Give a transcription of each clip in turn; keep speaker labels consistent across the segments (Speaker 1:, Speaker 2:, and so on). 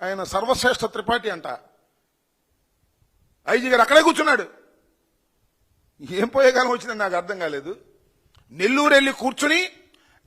Speaker 1: ఆయన సర్వశ్రేష్ఠ త్రిపాఠి అంట. ఐజీ గారు అక్కడే కూర్చున్నాడు. ఏం పోయేకాలం వచ్చిందని నాకు అర్థం కాలేదు. నెల్లూరు వెళ్ళి కూర్చుని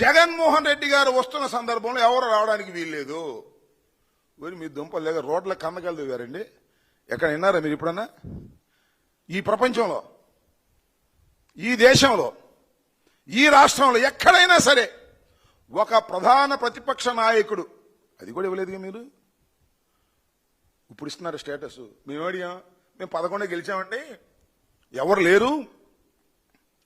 Speaker 1: జగన్మోహన్ రెడ్డి గారు వస్తున్న సందర్భంలో ఎవరు రావడానికి వీల్లేదు. మరి మీ దుంపలు లేక రోడ్ల కన్నకాలు దిగారండి ఎక్కడ విన్నారా మీరు ఇప్పుడన్నా? ఈ ప్రపంచంలో ఈ దేశంలో ఈ రాష్ట్రంలో ఎక్కడైనా సరే ఒక ప్రధాన ప్రతిపక్ష నాయకుడు అది కూడా ఇవ్వలేదుగా మీరు? ఇప్పుడు ఇస్తున్నారు స్టేటస్ మేమేడియా మేము పదకొండే గెలిచామండి. ఎవరు లేరు.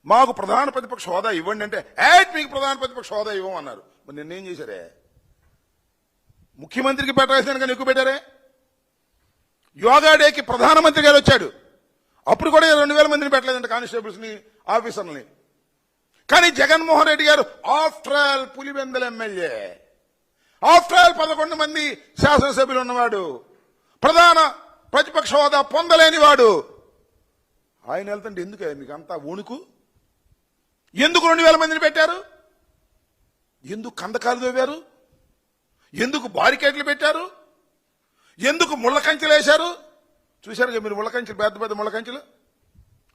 Speaker 1: మాకు ప్రధాన ప్రతిపక్ష హోదా ఇవ్వండి అంటే యాట్ మీకు ప్రధాన ప్రతిపక్ష హోదా ఇవ్వమన్నారు మరి నిన్నేం చేశారే? ముఖ్యమంత్రికి పెట్టాల్సిన కానీ ఎక్కువ పెట్టారే? యోగా డేకి ప్రధానమంత్రి గారు వచ్చాడు. అప్పుడు కూడా రెండు వేల మందిని పెట్టలేదంట కానిస్టేబుల్స్ని ఆఫీసర్ని ఆఫీసర్లని. కానీ Jaganmohan Reddy garu after all Pulivendula MLA. After all పదకొండు మంది శాసనసభ్యులు ఉన్నవాడు. ప్రధాన ప్రతిపక్ష హోదా పొందలేని వాడు ఆయన వెళ్తుంటే ఎందుకు మీకు అంతా వణుకు? ఎందుకు రెండు వేల మందిని పెట్టారు? ఎందుకు కందకాలు దోవారు ఎందుకు బారికేట్లు పెట్టారు? ఎందుకు ముళ్ళ కంచెలు వేశారు? చూశారుగా మీరు ముళ్ళ కంచెలు పెద్ద పెద్ద ముళ్ళ కంచెలు?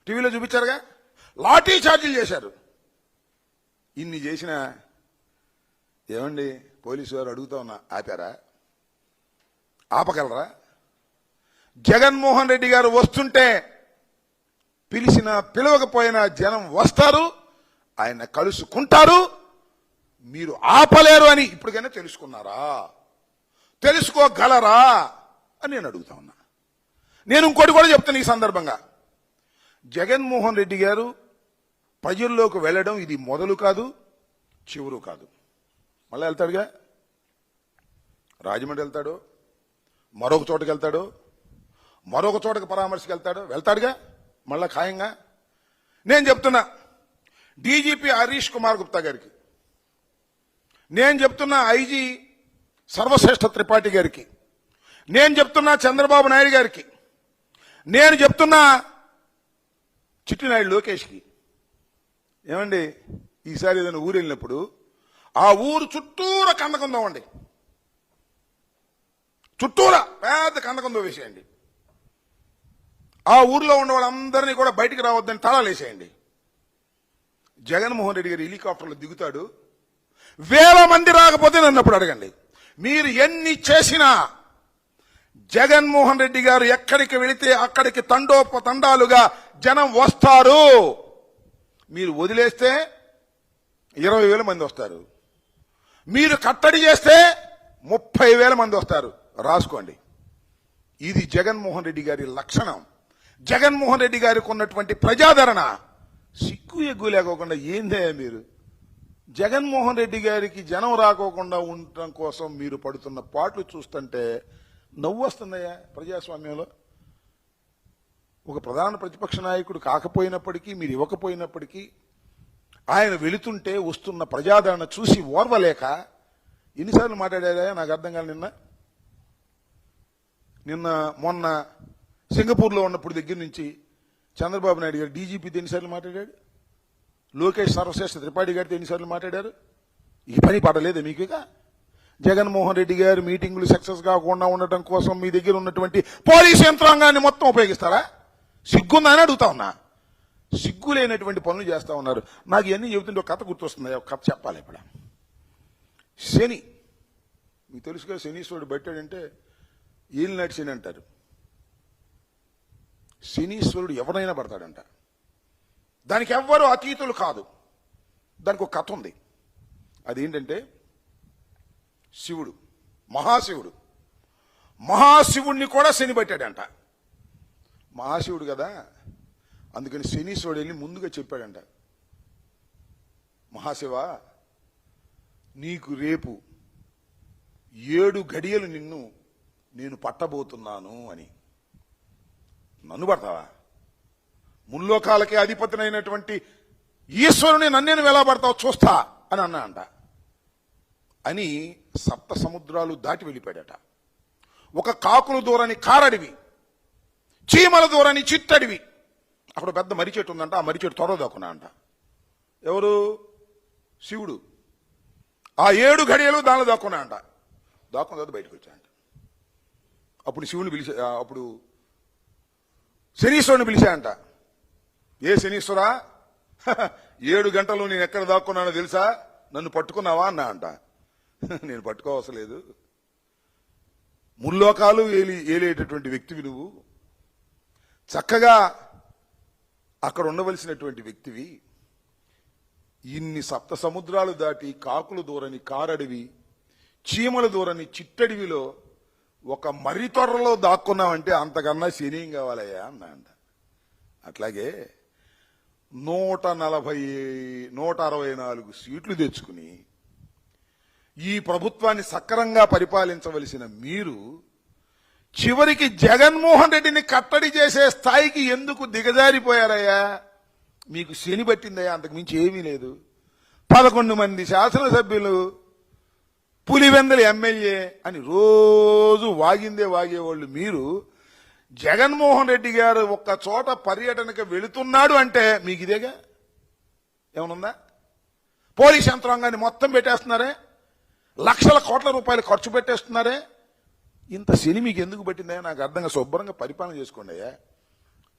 Speaker 1: టీవీలో చూపించారుగా? లాఠీ చార్జీలు చేశారు. ఇన్ని చేసిన ఏమండి పోలీసు వారు అడుగుతా ఉన్నా ఆపారా? ఆపగలరా? జగన్మోహన్ రెడ్డి గారు వస్తుంటే పిలిచిన పిలవకపోయినా జనం వస్తారు ఆయన కలుసుకుంటారు మీరు ఆపలేరు అని ఇప్పటికైనా తెలుసుకున్నారా? తెలుసుకోగలరా? అని నేను అడుగుతా ఉన్నా. నేను ఇంకోటి కూడా చెప్తాను ఈ సందర్భంగా. జగన్మోహన్ రెడ్డి గారు ప్రజల్లోకి వెళ్ళడం ఇది మొదలు కాదు చివరు కాదు. మళ్ళీ వెళ్తాడుగా? రాజమండ్రి వెళ్తాడు? మరొక చోటకి వెళ్తాడు మరొక చోటకి పరామర్శకు వెళ్తాడు వెళ్తాడుగా? మళ్ళా ఖాయంగా? నేను చెప్తున్నా డీజీపీ హరీష్ కుమార్ గుప్తా గారికి. నేను చెప్తున్నా ఐజీ సర్వశ్రేష్ఠ త్రిపాఠి గారికి. నేను చెప్తున్నా చంద్రబాబు నాయుడు గారికి. నేను చెప్తున్నా చిట్టినాయుడు లోకేష్కి. ఏమండి? ఈసారి ఏదైనా ఊరు వెళ్ళినప్పుడు ఆ ఊరు చుట్టూరా కందకుందం అండి. చుట్టూరా పెద్ద కందకుందం వేసేయండి. ఆ ఊర్లో ఉన్న వాళ్ళందరినీ కూడా బయటికి రావద్దని తాళాలేసేయండి జగన్మోహన్ రెడ్డి గారు హెలికాప్టర్లో దిగుతాడు. వేల మంది రాకపోతే నన్ను అప్పుడు అడగండి. మీరు ఎన్ని చేసినా జగన్మోహన్ రెడ్డి గారు ఎక్కడికి వెళితే అక్కడికి తండోప తండాలుగా జనం వస్తారు. మీరు వదిలేస్తే ఇరవై వేల మంది వస్తారు. మీరు కట్టడి చేస్తే ముప్పై వేల మంది వస్తారు. రాసుకోండి. ఇది జగన్మోహన్ రెడ్డి గారి లక్షణం. జగన్మోహన్ రెడ్డి గారికి ఉన్నటువంటి ప్రజాదరణ సిగ్గు ఎగ్గు లేకోకుండా ఏందే మీరు? జగన్మోహన్ రెడ్డి గారికి జనం రాకోకుండా ఉండటం కోసం మీరు పడుతున్న పాటలు చూస్తుంటే నవ్వు వస్తుందయ్యా ప్రజాస్వామ్యంలో. ఒక ప్రధాన ప్రతిపక్ష నాయకుడు కాకపోయినప్పటికీ మీరు ఇవ్వకపోయినప్పటికీ ఆయన వెళుతుంటే వస్తున్న ప్రజాదరణ చూసి ఓర్వలేక ఎన్నిసార్లు మాట్లాడారా? నాకు అర్థం కాదు నిన్న. నిన్న మొన్న సింగపూర్లో ఉన్నప్పుడు దగ్గర నుంచి చంద్రబాబు నాయుడు గారు డీజీపీ ఎన్నిసార్లు మాట్లాడాడు? లోకేష్ సర్వశ్రేష్ఠ త్రిపాఠి గారితో ఎన్నిసార్లు మాట్లాడారు? ఈ పని పడలేదు మీకు ఇక? జగన్మోహన్ రెడ్డి గారు మీటింగులు సక్సెస్ కాకుండా ఉండటం కోసం మీ దగ్గర ఉన్నటువంటి పోలీస్ యంత్రాంగాన్ని మొత్తం ఉపయోగిస్తారా? సిగ్గుందని అడుగుతా ఉన్నా. సిగ్గు లేనటువంటి పనులు చేస్తా ఉన్నారు. నాకు ఇవన్నీ చెబుతుంటే ఒక కథ గుర్తొస్తుంది. ఒక కథ చెప్పాలి ఇప్పుడు. శని మీకు తెలుసుగా శనీశ్వరుడు పెట్టాడంటే ఏలినాటి శని అంటారు. శనీశ్వరుడు ఎవడైనా పడతాడంట. దానికి ఎవ్వరూ అతీతులు కాదు. దానికి ఒక కథ ఉంది. అదేంటంటే శివుడు మహాశివుడు. మహాశివుణ్ణి కూడా శని పట్టాడంట. మహాశివుడు కదా? అందుకని శనీశ్వరుడు వెళ్ళి ముందుగా చెప్పాడంట. మహాశివ నీకు రేపు ఏడు గడియలు నిన్ను నేను పట్టబోతున్నాను అని. నన్ను పడతావా? ముల్లోకాలకే అధిపతినైనటువంటి ఈశ్వరుని నన్నేను ఎలా పడతావు చూస్తా అని అన్నా అంట అని సప్త సముద్రాలు దాటి వెళ్ళిపోయాడట. ఒక కాకులు దూరని కారడివి చీమల దూరని చిట్టడివి. అక్కడ పెద్ద మర్రి చెట్టు ఉందంట ఆ మర్రి చెట్టు అంట ఎవరు? శివుడు. ఆ ఏడు ఘడియలు దానిలో దాక్కున్నా అంట దాక్కున్న తర్వాత బయటకు వచ్చాయంట అప్పుడు శివుని పిలిచి అప్పుడు శనీశ్వరుని పిలిచాయంట. ఏ శనీశ్వరా? ఏడు గంటలు నేను ఎక్కడ దాక్కున్నానో తెలుసా? నన్ను పట్టుకున్నావా? అన్నా అంట నేను పట్టుకోవసరం లేదు ముల్లోకాలు ఏలి ఏలేటటువంటి వ్యక్తివి నువ్వు. చక్కగా అక్కడ ఉండవలసినటువంటి వ్యక్తివి. ఇన్ని సప్త సముద్రాలు దాటి కాకులు దూరని కారడివి చీమల దూరని చిట్టడివిలో ఒక మర్రి తొర్రలో దాక్కున్నామంటే అంతకన్నా శనియం కావాలయ్యా అన్నా అట్లాగే నూట నలభై నూట అరవై నాలుగు సీట్లు తెచ్చుకుని ఈ ప్రభుత్వాన్ని సక్రంగా పరిపాలించవలసిన మీరు చివరికి జగన్మోహన్ రెడ్డిని కట్టడి చేసే స్థాయికి ఎందుకు దిగజారిపోయారయ్యా? మీకు శని పట్టిందయ్యా అంతకు మించి ఏమీ లేదు. పదకొండు మంది శాసనసభ్యులు పులివెందల ఎమ్మెల్యే అని రోజు వాగిందే వాగేవాళ్ళు మీరు. జగన్మోహన్ రెడ్డి గారు ఒక్క చోట పర్యటనకు వెళుతున్నాడు అంటే మీకు ఇదేగా? ఏమనుందా పోలీస్ యంత్రాంగాన్ని మొత్తం పెట్టేస్తున్నారే? లక్షల కోట్ల రూపాయలు ఖర్చు పెట్టేస్తున్నారే? ఇంత శని మీకు ఎందుకు పట్టిందా నాకు అర్థంగా శుభ్రంగా పరిపాలన చేసుకోండి అయ్యా.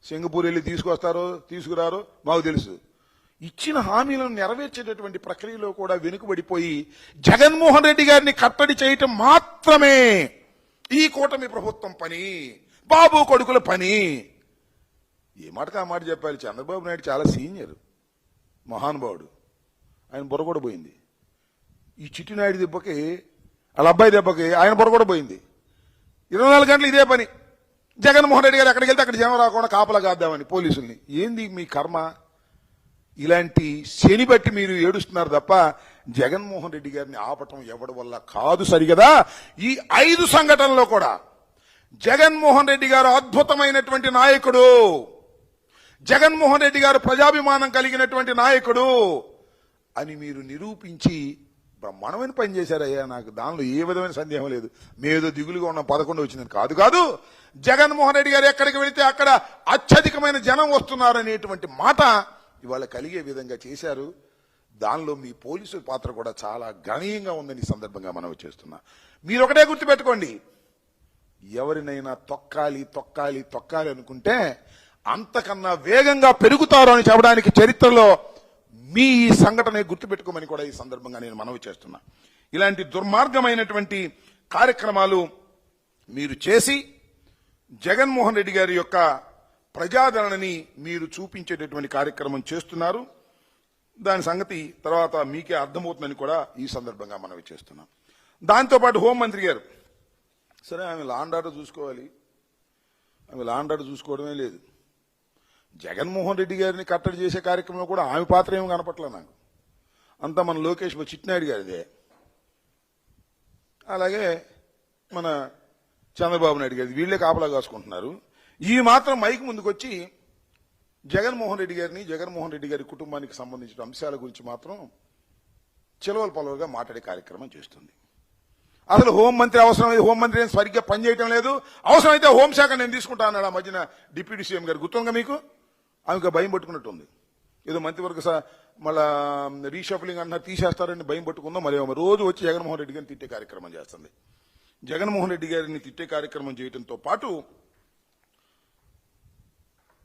Speaker 1: సింగపూర్ వెళ్ళి తీసుకొస్తారో తీసుకురారో. మాకు తెలుసు. ఇచ్చిన హామీలను నెరవేర్చేటటువంటి ప్రక్రియలో కూడా వెనుకబడిపోయి జగన్మోహన్ రెడ్డి గారిని కట్టడి చేయటం మాత్రమే ఈ కూటమి ప్రభుత్వం పని బాబు కొడుకుల పని. ఏ మాటకు ఆ మాట చెప్పాలి? చంద్రబాబు నాయుడు చాలా సీనియర్ మహానుభావుడు ఆయన బుర్ర కూడా పోయింది. ఈ చిట్టినాయుడు దెబ్బకి వాళ్ళ అబ్బాయి దెబ్బకి ఆయన బుర్ర కూడా పోయింది. ఇరవై నాలుగు గంటలు ఇదే పని. జగన్మోహన్ రెడ్డి గారు ఎక్కడికి వెళ్తే అక్కడ జనం రాకుండా కాపలా కాద్దామని పోలీసుల్ని. ఏంది మీ కర్మ? ఇలాంటి శని బట్టి మీరు ఏడుస్తున్నారు తప్ప జగన్మోహన్ రెడ్డి గారిని ఆపటం ఎవడి వల్ల కాదు సరిగదా? ఈ ఐదు సంఘటనలో కూడా జగన్మోహన్ రెడ్డి గారు అద్భుతమైనటువంటి నాయకుడు. జగన్మోహన్ రెడ్డి గారు ప్రజాభిమానం కలిగినటువంటి నాయకుడు అని మీరు నిరూపించి బ్రహ్మాండమైన పని చేశారయ్యా. నాకు దానిలో ఏ విధమైన సందేహం లేదు. మేదో దిగులుగా ఉన్న పదకొండు వచ్చిందని కాదు కాదు. జగన్మోహన్ రెడ్డి గారు ఎక్కడికి వెళితే అక్కడ అత్యధికమైన జనం వస్తున్నారనేటువంటి మాట ఇవాళ కలిగే విధంగా చేశారు. దానిలో మీ పోలీసుల పాత్ర కూడా చాలా గణనీయంగా ఉందని ఈ సందర్భంగా మనం చేస్తున్నా. మీరు ఒకటే గుర్తుపెట్టుకోండి. ఎవరినైనా తొక్కాలి తొక్కాలి తొక్కాలి అనుకుంటే అంతకన్నా వేగంగా పెరుగుతారు అని చెప్పడానికి చరిత్రలో మీ ఈ సంఘటన గుర్తుపెట్టుకోమని కూడా ఈ సందర్భంగా నేను మనవి చేస్తున్నా. ఇలాంటి దుర్మార్గమైనటువంటి కార్యక్రమాలు మీరు చేసి జగన్మోహన్ రెడ్డి గారి యొక్క ప్రజాదరణని మీరు చూపించేటటువంటి కార్యక్రమం చేస్తున్నారు. దాని సంగతి తర్వాత మీకే అర్థమవుతుందని కూడా ఈ సందర్భంగా మనవి చేస్తున్నాం. దాంతోపాటు హోంమంత్రి గారు సరే ఆమె లాండ్ ఆర్డర్ చూసుకోవాలి. ఆమె లాండ్ ఆర్డర్ చూసుకోవడమే లేదు. జగన్మోహన్ రెడ్డి గారిని కట్టడి చేసే కార్యక్రమంలో కూడా ఆమె పాత్ర ఏమి కనపట్ల నాకు. అంతా మన లోకేష్ చిట్నాయుడు గారిదే. అలాగే మన చంద్రబాబు నాయుడు గారి వీళ్ళే కాపలా కాసుకుంటున్నారు. ఈ మాత్రం మైక్ ముందుకొచ్చి జగన్మోహన్ రెడ్డి గారిని జగన్మోహన్ రెడ్డి గారి కుటుంబానికి సంబంధించిన అంశాల గురించి మాత్రం చిలవల పలువురుగా మాట్లాడే కార్యక్రమం చేస్తుంది. అసలు హోంమంత్రి అవసరమైతే హోంమంత్రి ఏం సరిగ్గా పనిచేయటం లేదు. అవసరమైతే హోంశాఖ నేను తీసుకుంటా అన్నాడు ఆ మధ్యన డిప్యూటీ సీఎం గారు. గుర్తుందిగా మీకు? ఆమెకు భయం పట్టుకున్నట్టుంది ఏదో మంత్రివర్గ మళ్ళా రీషఫలింగ్ అన్నారు తీసేస్తారని భయం పట్టుకుందో మరి రోజు వచ్చి జగన్మోహన్ రెడ్డి గారిని తిట్టే కార్యక్రమం చేస్తుంది. జగన్మోహన్ రెడ్డి గారిని తిట్టే కార్యక్రమం చేయడంతో పాటు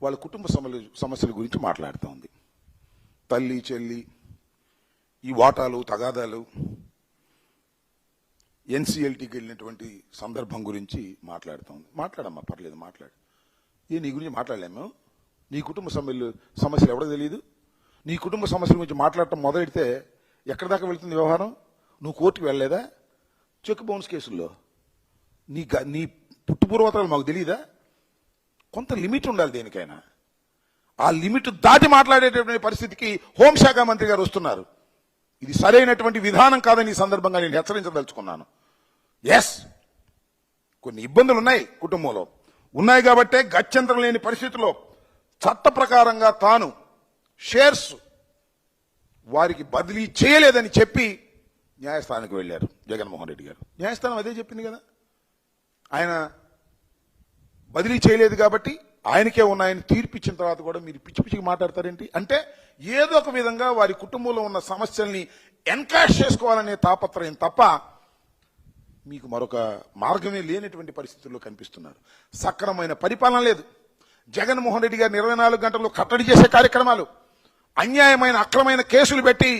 Speaker 1: వాళ్ళ కుటుంబ సమస్యల సమస్యల గురించి మాట్లాడుతూ ఉంది తల్లి చెల్లి ఈ వాటాలు తగాదాలు ఎన్సీఎల్టీకి వెళ్ళినటువంటి సందర్భం గురించి మాట్లాడుతూ ఉంది మాట్లాడమ్మా పర్లేదు మాట్లాడు. ఏ నీ గురించి మాట్లాడలేము నీ కుటుంబ సమస్యలు సమస్యలు ఎవడో తెలియదు నీ కుటుంబ సమస్యల గురించి మాట్లాడటం మొదలెడితే ఎక్కడి దాకా వెళ్తుంది వ్యవహారం? నువ్వు కోర్టుకు వెళ్ళలేదా? చెక్ బౌన్స్ కేసుల్లో. నీ గ- నీ పుట్టుపూర్వతలు మాకు తెలియదా కొంత లిమిట్ ఉండాలి దేనికైనా. ఆ లిమిట్ దాటి మాట్లాడేటటువంటి పరిస్థితికి హోంశాఖ మంత్రి గారు వస్తున్నారు. ఇది సరైనటువంటి విధానం కాదని ఈ సందర్భంగా నేను హెచ్చరించదలుచుకున్నాను. ఎస్ కొన్ని ఇబ్బందులు ఉన్నాయి కుటుంబంలో. ఉన్నాయి కాబట్టే గత్యంతరం లేని పరిస్థితిలో చట్ట ప్రకారంగా తాను షేర్స్ వారికి బదిలీ చేయలేదని చెప్పి న్యాయస్థానానికి వెళ్ళారు జగన్మోహన్ రెడ్డి గారు. న్యాయస్థానం అదే చెప్పింది కదా. ఆయన బదిలీ చేయలేదు కాబట్టి ఆయనకే ఉన్నాయని తీర్పు ఇచ్చిన తర్వాత కూడా మీరు పిచ్చి పిచ్చికి మాట్లాడతారేంటి? అంటే ఏదో ఒక విధంగా వారి కుటుంబంలో ఉన్న సమస్యల్ని ఎన్కాష్ చేసుకోవాలనే తాపత్రయం తప్ప మీకు మరొక మార్గమే లేనటువంటి పరిస్థితుల్లో కనిపిస్తున్నారు. సక్రమైన పరిపాలన లేదు. జగన్మోహన్ రెడ్డి గారిని ఇరవై నాలుగు గంటల్లో కట్టడి చేసే కార్యక్రమాలు అన్యాయమైన అక్రమైన కేసులు పెట్టి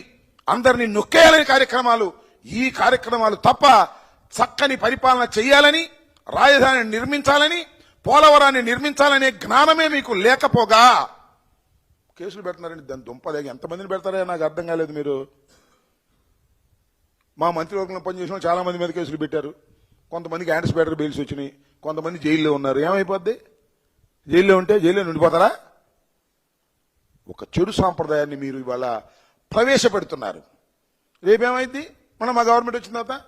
Speaker 1: అందరినీ నొక్కేయాలని కార్యక్రమాలు ఈ కార్యక్రమాలు తప్ప చక్కని పరిపాలన చేయాలని రాజధానిని నిర్మించాలని పోలవరాన్ని నిర్మించాలనే జ్ఞానమే మీకు లేకపోగా. కేసులు పెడుతున్నారండి దాని దుంపలేక ఎంతమందిని పెడతారో నాకు అర్థం కాలేదు మీరు. మా మంత్రివర్గంలో పనిచేసిన చాలా మంది మీద కేసులు పెట్టారు. కొంతమందికి యాంటిసిపేటర్ బెయిల్స్ వచ్చినాయి. కొంతమంది జైల్లో ఉన్నారు. ఏమైపోద్ది? జైల్లో ఉంటే జైల్లో ఉండిపోతారా ఒక చెడు సాంప్రదాయాన్ని మీరు ఇవాళ ప్రవేశపెడుతున్నారు. రేపేమైంది మనం మా గవర్నమెంట్ వచ్చిన తర్వాత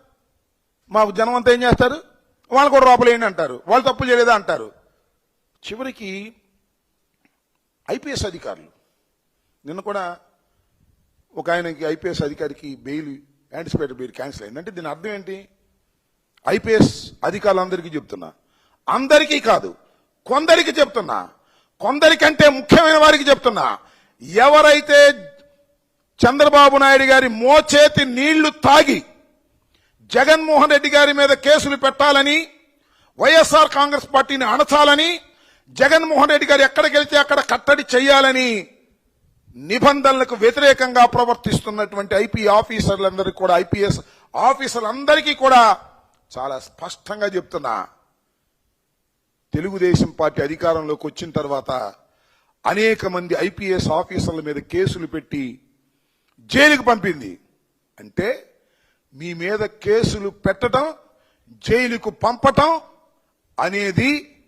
Speaker 1: మాకు జనం అంతా ఏం చేస్తారు? వాళ్ళు కూడా లోపలేయండి అంటారు? వాళ్ళు తప్పులు చేయలేదా అంటారు? చివరికి ఐపీఎస్ అధికారులు. నిన్న కూడా ఒక ఆయనకి ఐపీఎస్ అధికారికి బెయిల్ యాంటిసిపేటెడ్ బెయిల్ క్యాన్సిల్ అయింది. అంటే దీని అర్థం ఏంటి? ఐపీఎస్ అధికారులందరికీ చెప్తున్నా. అందరికీ కాదు కొందరికి చెప్తున్నా. కొందరికంటే ముఖ్యమైన వారికి చెప్తున్నా. ఎవరైతే చంద్రబాబు నాయుడు గారి మోచేతి నీళ్ళు తాగి జగన్మోహన్ రెడ్డి గారి మీద కేసులు పెట్టాలని వైఎస్ఆర్ కాంగ్రెస్ పార్టీని అణచాలని జగన్మోహన్ రెడ్డి గారు ఎక్కడికి వెళ్తే అక్కడ కట్టడి చేయాలని నిబంధనలకు వ్యతిరేకంగా ప్రవర్తిస్తున్నటువంటి ఐపీ ఆఫీసర్లందరికీ కూడా ఐపీఎస్ ఆఫీసర్లందరికీ కూడా చాలా స్పష్టంగా చెప్తున్నా. తెలుగుదేశం పార్టీ అధికారంలోకి వచ్చిన తర్వాత అనేక మంది ఐపీఎస్ ఆఫీసర్ల మీద కేసులు పెట్టి జైలుకు పంపింది. అంటే మీ మీద కేసులు పెట్టడం జైలుకు పంపటం అనేది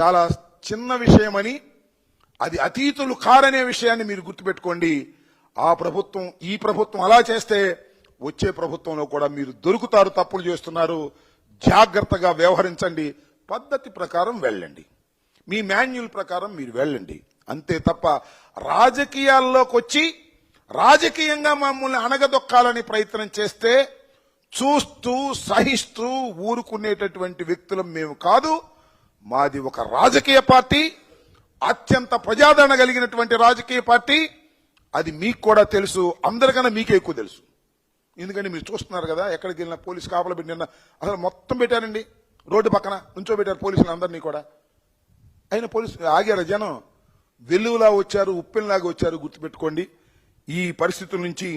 Speaker 1: చాలా చిన్న విషయమని అది అతీతులు కారనే విషయాన్ని మీరు గుర్తుపెట్టుకోండి. ఆ ప్రభుత్వం ఈ ప్రభుత్వం అలా చేస్తే వచ్చే ప్రభుత్వంలో కూడా మీరు దొరుకుతారు తప్పులు చేస్తున్నారు. జాగ్రత్తగా వ్యవహరించండి. పద్ధతి ప్రకారం వెళ్ళండి. మీ మాన్యువల్ ప్రకారం మీరు వెళ్ళండి. అంతే తప్ప రాజకీయాల్లోకి వచ్చి రాజకీయంగా మమ్మల్ని అణగదొక్కాలని ప్రయత్నం చేస్తే చూస్తూ సహిస్తూ ఊరుకునేటటువంటి వ్యక్తులం మేము కాదు. మాది ఒక రాజకీయ పార్టీ అత్యంత ప్రజాదరణ కలిగినటువంటి రాజకీయ పార్టీ. అది మీకు కూడా తెలుసు అందరికన్నా మీకే ఎక్కువ తెలుసు. ఎందుకంటే మీరు చూస్తున్నారు కదా ఎక్కడికి వెళ్ళినా పోలీస్ కాపలు పెట్టిన అసలు మొత్తం పెట్టారండి. రోడ్డు పక్కన నుంచో పెట్టారు పోలీసులు అందరినీ కూడా. అయినా పోలీసు ఆగారు జనం? వెల్లువలా వచ్చారు ఉప్పెనలాగా వచ్చారు గుర్తుపెట్టుకోండి. ఈ పరిస్థితుల నుంచి